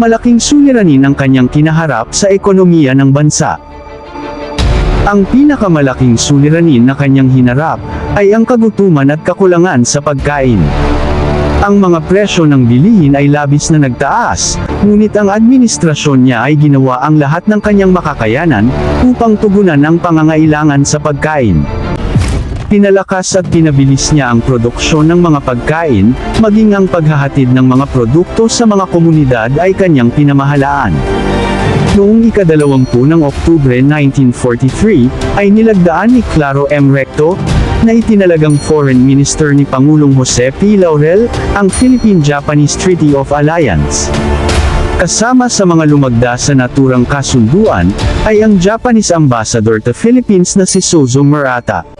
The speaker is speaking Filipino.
malaking suliranin ang kanyang kinaharap sa ekonomiya ng bansa. Ang pinakamalaking suliranin na kanyang hinarap, ay ang kagutuman at kakulangan sa pagkain. Ang mga presyo ng bilihin ay labis na nagtaas, ngunit ang administrasyon niya ay ginawa ang lahat ng kanyang makakayanan, upang tugunan ang pangangailangan sa pagkain. Pinalakas at pinabilis niya ang produksyon ng mga pagkain, maging ang paghahatid ng mga produkto sa mga komunidad ay kanyang pinamahalaan. Noong ikadalawampu ng Oktubre 1943, ay nilagdaan ni Claro M. Recto, na itinalagang Foreign Minister ni Pangulong Jose P. Laurel, ang Philippine-Japanese Treaty of Alliance. Kasama sa mga lumagda sa naturang kasunduan, ay ang Japanese Ambassador to Philippines na si Sozo Murata.